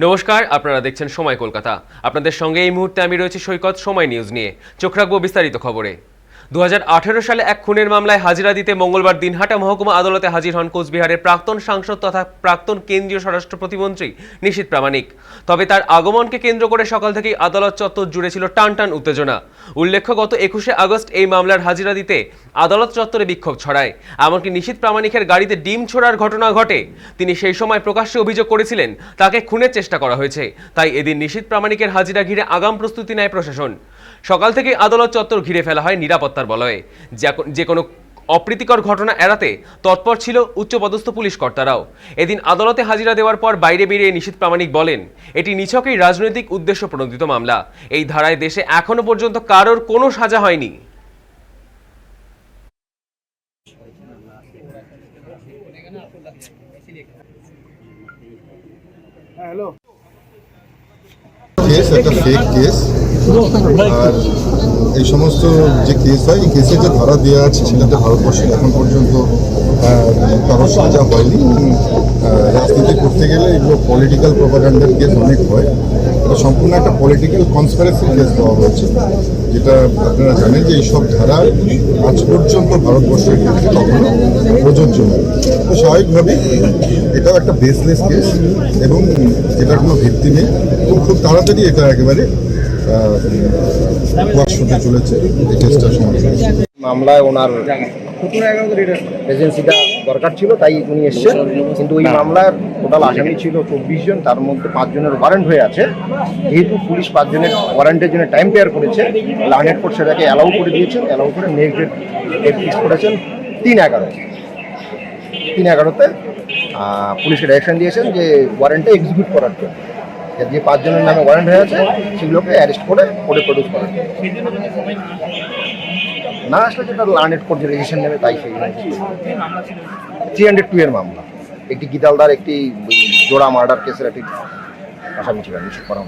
নমস্কার, আপনারা দেখছেন সময় কলকাতা। আপনাদের সঙ্গে এই মুহূর্তে আমি রয়েছি সৈকত সময় নিউজ নিয়ে। চোখ রাখব বিস্তারিত খবরে। দু হাজার আঠেরো সালে এক খুনের মামলায় হাজিরা দিতে মঙ্গলবার দিনহাটা মহকুমা আদালতে হাজির হন কোচবিহারের প্রাক্তন সাংসদ তথা প্রাক্তন কেন্দ্রীয় স্বরাষ্ট্র প্রতিমন্ত্রী নিশীত প্রামাণিক। তবে তার আগমনকে কেন্দ্র করে সকাল থেকেই আদালত চত্বর জুড়ে ছিল টান টান উত্তেজনা। উল্লেখ্য, গত একুশে আগস্ট এই মামলার হাজিরা দিতে আদালত চত্বরে বিক্ষোভ ছড়ায়। এমনকি নিশীত প্রামাণিকের গাড়িতে ডিম ছোড়ার ঘটনা ঘটে। তিনি সেই সময় প্রকাশ্যে অভিযোগ করেছিলেন, তাকে খুনের চেষ্টা করা হয়েছে। তাই এদিন নিশীত প্রামাণিকের হাজিরা ঘিরে আগাম প্রস্তুতি নেয় প্রশাসন। সকাল থেকে আদালত চত্বর ঘিরে ফেলা হয় নিরাপত্তার বলয়ে। যে- কোনো অপ্রীতিকর ঘটনা এড়াতে তৎপর ছিল উচ্চপদস্থ পুলিশ কর্তারাও। এদিন আদালতে হাজিরা দেওয়ার পর বাইরে বেরিয়ে নিশীত প্রামাণিক বলেন, এটি নিছকই রাজনৈতিক উদ্দেশ্য প্রণোদিত মামলা। এই ধারায় দেশে এখনও পর্যন্ত কারোর কোনো সাজা হয়নি। কেস একটা ফেক কেস আর এই সমস্ত যে কেস হয়, এই কেসে যে ধারা দেওয়া আছে সেটাতে ভারতবর্ষে এখন পর্যন্ত কারোর সাজা হয়নি। রাজনীতি করতে গেলে এগুলো পলিটিক্যাল প্রপাগান্ডার কেস অনেক হয়। এটা সম্পূর্ণ একটা পলিটিক্যাল কনসপারেসি কেস দেওয়া হয়েছে। যেটা আপনারা জানেন যে এইসব ধারা আজ পর্যন্ত ভারতবর্ষের ক্ষেত্রে কখনো প্রযোজ্য নয়। তো স্বাভাবিকভাবেই এটাও একটা বেসলেস কেস এবং এটার কোনো ভিত্তি নেই। খুব তাড়াতাড়ি এটা একেবারে ওয়াশ চলেছে মামলায় ওনার এজেন্সিটা দরকার ছিল, তাই উনি এসছেন। কিন্তু ওই মামলার টোটাল আসামি ছিল চব্বিশ জন, তার মধ্যে পাঁচজনের ওয়ারেন্ট হয়ে আছে। যেহেতু পুলিশ পাঁচজনের ওয়ারেন্টের জন্য টাইম পেয়ার করেছে লার্নেট কোর্ট সেটাকে অ্যালাউ করে দিয়েছেন অ্যালাউ করে নেক্সট ডেট ডেট ফিক্স করেছেন তিন এগারো। তিন এগারোতে পুলিশকে ডাইরেকশন দিয়েছেন যে ওয়ারেন্টটা এক্সিকিউট করার জন্য। যে পাঁচজনের নামে ওয়ারেন্ট হয়ে আছে, সেগুলোকে অ্যারেস্ট করে কোর্টে প্রডিউস করা না আসলে যেটা লার্নেট কোর্ট যে রেজিস্ট্রেশন নেবে, তাই সেই থ্রি হান্ড্রেড টু এর মামলা। একটি গীতালদার একটি জোড়া মার্ডার কেসের একটি আসামি ছিলেন করা।